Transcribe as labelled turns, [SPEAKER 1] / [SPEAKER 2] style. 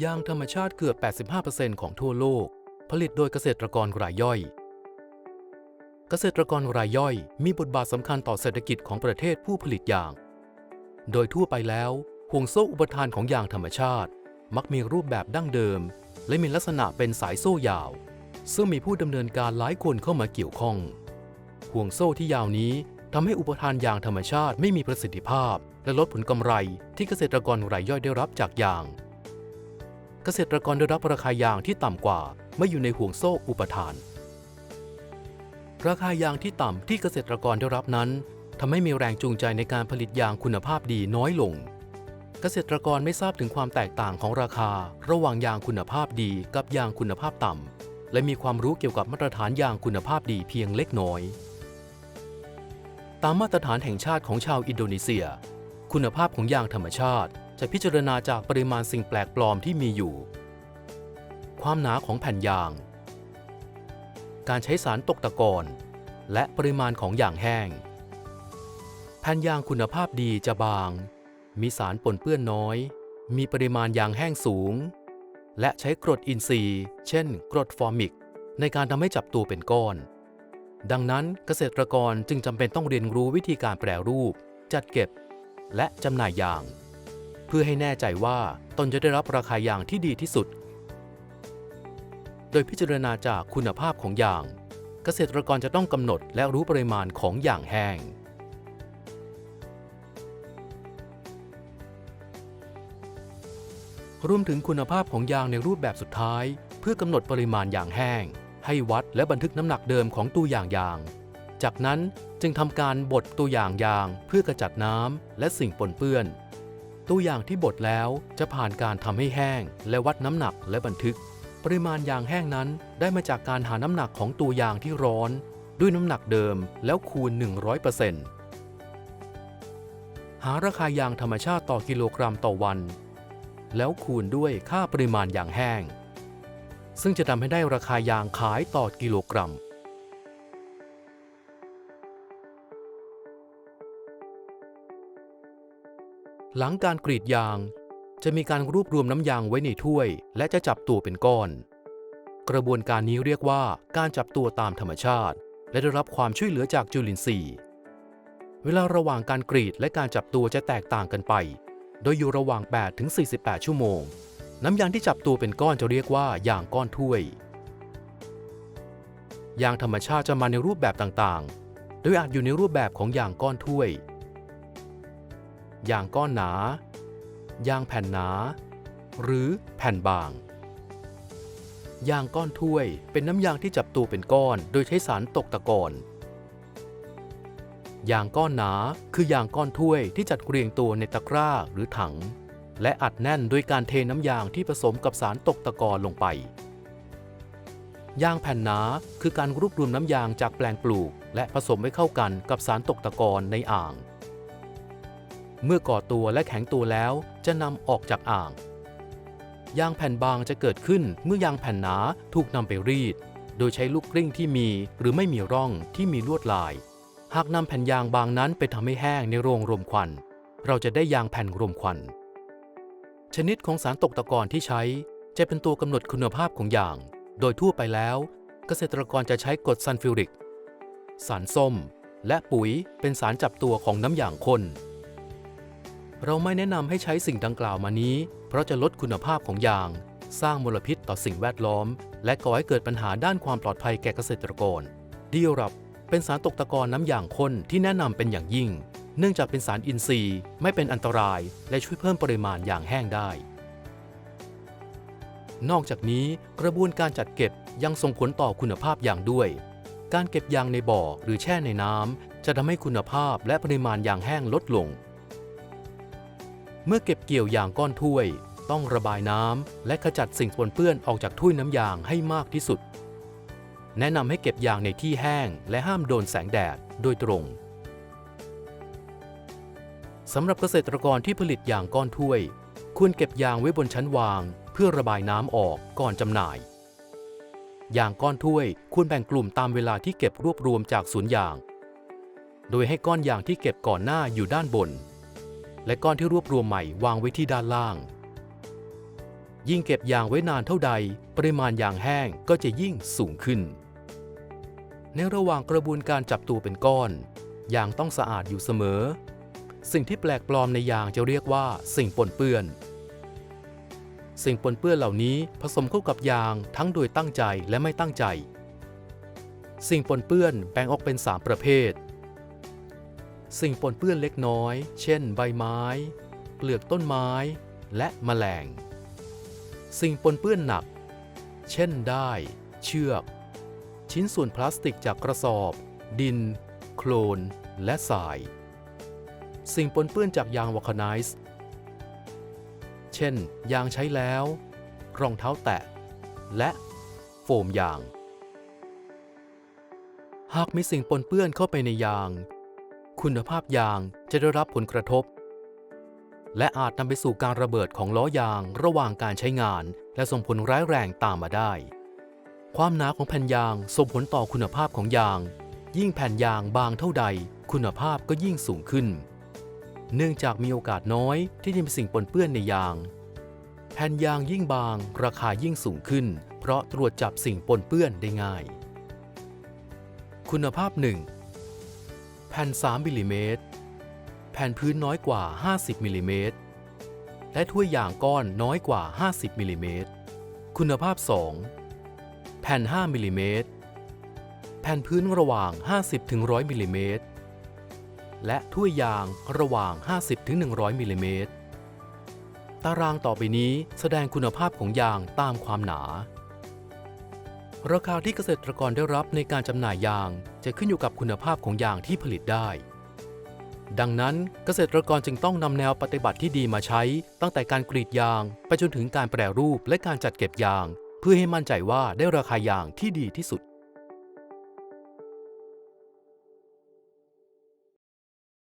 [SPEAKER 1] ยางธรรมชาติเกือบ 85%ของทั่วโลก ผลิตโดยเกษตรกรรายย่อย เกษตรกรรายย่อย มีบทบาทสำคัญต่อเศรษฐกิจของประเทศผู้ผลิตยาง โดยทั่วไปแล้วห่วงโซ่อุปทานของยางธรรมชาติ มักมีรูปแบบดั้งเดิม และมีลักษณะเป็นสายโซ่ยาว ซึ่งมีผู้ดำเนินการหลายคนเข้ามาเกี่ยวข้อง ห่วงโซ่ที่ยาวนี้ทำให้อุปทานยางธรรมชาติไม่มีประสิทธิภาพ และลดผลกำไรที่เกษตรกรรายย่อยได้รับจากยาง เกษตรกรได้รับราคายางที่ต่ำกว่าเมื่ออยู่ในห่วงโซ่อุปทาน ราคายางที่ต่ำที่เกษตรกรได้รับนั้นทำให้มีแรงจูงใจในการผลิตยางคุณภาพดีน้อยลง เกษตรกรไม่ทราบถึงความแตกต่างของราคา ระหว่างยางคุณภาพดีกับยางคุณภาพต่ำ และมีความรู้เกี่ยวกับมาตรฐานยางคุณภาพดีเพียงเล็กน้อย ตามมาตรฐานแห่งชาติของชาวอินโดนีเซีย คุณภาพของยางธรรมชาติ จะพิจารณาจากปริมาณสิ่งแปลกปลอมที่มีอยู่ ความหนาของแผ่นยาง การใช้สารตกตะกอนและปริมาณของยางแห้ง แผ่นยางคุณภาพดีจะบาง มีสารปนเปื้อนน้อย มีปริมาณยางแห้งสูง และใช้กรดอินทรีย์ เช่น กรดฟอร์มิก ในการทำให้จับตัวเป็นก้อน ดังนั้นเกษตรกรจึงจำเป็นต้องเรียนรู้วิธีการแปรรูป จัดเก็บ และจำหน่ายยาง พื่อให้แน่ใจว่าตนจะได้รับราคายางที่ดีที่สุด โดยพิจารณาจากคุณภาพของยาง เกษตรกรจะต้องกำหนดและรู้ปริมาณของยางแห้ง รวมถึงคุณภาพของยางในรูปแบบสุดท้าย เพื่อกำหนดปริมาณยางแห้ง ให้วัดและบันทึกน้ำหนักเดิมของตัวอย่างยาง จากนั้นจึงทำการบดตัวอย่างยางเพื่อกระจัดน้ำและสิ่งปนเปื้อน ตัวอย่างที่บดแล้วจะผ่านการทำให้แห้ง และวัดน้ำหนักและบันทึก ปริมาณยางแห้งนั้นได้มาจากการหาน้ำหนักของตัวยางที่ร้อน ด้วยน้ำหนักเดิมแล้วคูณ 100%หาราคายางธรรมชาติต่อกิโลกรัมต่อวัน แล้วคูณด้วยค่าปริมาณยางแห้ง ซึ่งจะทำให้ได้ราคายางขายต่อกิโลกรัม หลังการกรีดยาง จะมีการรวบรวมน้ำยางไว้ในถ้วย และจะจับตัวเป็นก้อน กระบวนการนี้เรียกว่าการจับตัวตามธรรมชาติ และได้รับความช่วยเหลือจากจุลินทรีย์ เวลาระหว่างการกรีดและการจับตัวจะแตกต่างกันไป โดยอยู่ระหว่าง 8 ถึง 48 ชั่วโมง น้ำยางที่จับตัวเป็นก้อนจะเรียกว่ายางก้อนถ้วย ยางธรรมชาติจะมาในรูปแบบต่างๆ โดยอาจอยู่ในรูปแบบของยางก้อนถ้วย ยางก้อนหนา ยางแผ่นหนา หรือแผ่นบาง ยางก้อนถ้วยเป็นน้ำยางที่จับตัวเป็นก้อน โดยใช้สารตกตะกอนยางก้อนหนาคือยางก้อนถ้วยที่จัดเรียงตัวในตะกร้าหรือถัง และอัดแน่นโดยการเทน้ำยางที่ผสมกับสารตกตะกอนลงไป ยางแผ่นหนาคือการรวบรวมน้ำยางจากแปลงปลูก และผสมไว้เข้ากันกับสารตกตะกอนในอ่าง เมื่อก่อตัวและแข็งตัวแล้วจะนำออกจากอ่าง ยางแผ่นบางจะเกิดขึ้นเมื่อยางแผ่นหนาถูกนำไปรีด โดยใช้ลูกกลิ้งที่มีหรือไม่มีร่องที่มีลวดลาย หากนำแผ่นยางบางนั้นไปทำให้แห้งในโรงรมควัน เราจะได้ยางแผ่นรมควัน ชนิดของสารตกตะกอนที่ใช้จะเป็นตัวกำหนดคุณภาพของยาง โดยทั่วไปแล้ว เกษตรกรจะใช้กรดซัลฟิวริก สารส้ม และปุ๋ยเป็นสารจับตัวของน้ำยางข้น เราไม่แนะนำให้ใช้สิ่งดังกล่าวมานี้ เพราะจะลดคุณภาพของยาง สร้างมลพิษต่อสิ่งแวดล้อม และก่อให้เกิดปัญหาด้านความปลอดภัยแก่เกษตรกรดีรับเป็นสารตกตะกอนน้ำยางข้นที่แนะนำเป็นอย่างยิ่ง เนื่องจากเป็นสารอินทรีย์ ไม่เป็นอันตราย และช่วยเพิ่มปริมาณยางแห้งได้ นอกจากนี้กระบวนการจัดเก็บยังส่งผลต่อคุณภาพยางด้วย การเก็บยางในบ่อหรือแช่ในน้ำจะทำให้คุณภาพและปริมาณยางแห้งลดลง เมื่อเก็บเกี่ยวยางก้อนถ้วย ต้องระบายน้ำและขจัดสิ่งปนเปื้อนออกจากถ้วยน้ำยางให้มากที่สุด แนะนำให้เก็บยางในที่แห้งและห้ามโดนแสงแดดโดยตรงสำหรับเกษตรกรที่ผลิตยางก้อนถ้วย ควรเก็บยางไว้บนชั้นวาง เพื่อระบายน้ำออกก่อนจำหน่าย ยางก้อนถ้วยควรแบ่งกลุ่มตามเวลาที่เก็บรวบรวมจากสวนยาง โดยให้ก้อนยางที่เก็บก่อนหน้าอยู่ด้านบน และก้อนที่รวบรวมใหม่วางไว้ที่ด้านล่าง ยิ่งเก็บยางไว้นานเท่าใด ปริมาณยางแห้งก็จะยิ่งสูงขึ้น ในระหว่างกระบวนการจับตัวเป็นก้อน ยางต้องสะอาดอยู่เสมอ สิ่งที่แปลกปลอมในยางจะเรียกว่าสิ่งปนเปื้อน สิ่งปนเปื้อนเหล่านี้ผสมเข้ากับยางทั้งโดยตั้งใจและไม่ตั้งใจ สิ่งปนเปื้อนแบ่งออกเป็น 3 ประเภท สิ่งปนเปื้อนเล็กน้อย เช่น ใบไม้ เปลือกต้นไม้ และแมลง สิ่งปนเปื้อนหนัก เช่น ได้ เชือก ชิ้นส่วนพลาสติกจากกระสอบ ดิน โคลน และทราย สิ่งปนเปื้อนจากยางวอลคาไนซ์เช่น ยางใช้แล้ว รองเท้าแตะ และโฟมยาง หากมีสิ่งปนเปื้อนเข้าไปในยาง คุณภาพยางจะได้รับผลกระทบ และอาจนำไปสู่การระเบิดของล้อยางระหว่างการใช้งาน และส่งผลร้ายแรงตามมาได้ ความหนาของแผ่นยางส่งผลต่อคุณภาพของยาง ยิ่งแผ่นยางบางเท่าใด คุณภาพก็ยิ่งสูงขึ้น เนื่องจากมีโอกาสน้อยที่จะมีสิ่งปนเปื้อนในยาง แผ่นยางยิ่งบาง ราคายิ่งสูงขึ้น เพราะตรวจจับสิ่งปนเปื้อนได้ง่าย คุณภาพ 1 แผ่น 3มิลลิเมตร แผ่นพื้นน้อยกว่า 50มิลลิเมตร และถ้วยยางก้อนน้อยกว่า 50มิลลิเมตร คุณภาพ 2 แผ่น 5มิลลิเมตร แผ่นพื้นระหว่าง 50-100มิลลิเมตร และถ้วยยางระหว่าง 50-100มิลลิเมตร ตารางต่อไปนี้แสดงคุณภาพของยางตามความหนา ราคาที่เกษตรกรได้รับในการจำหน่ายยาง จะขึ้นอยู่กับคุณภาพของยางที่ผลิตได้ ดังนั้นเกษตรกรจึงต้องนำแนวปฏิบัติที่ดีมาใช้ ตั้งแต่การกรีดยาง ไปจนถึงการแปรรูปและการจัดเก็บยาง เพื่อให้มั่นใจว่าได้ราคายางที่ดีที่สุด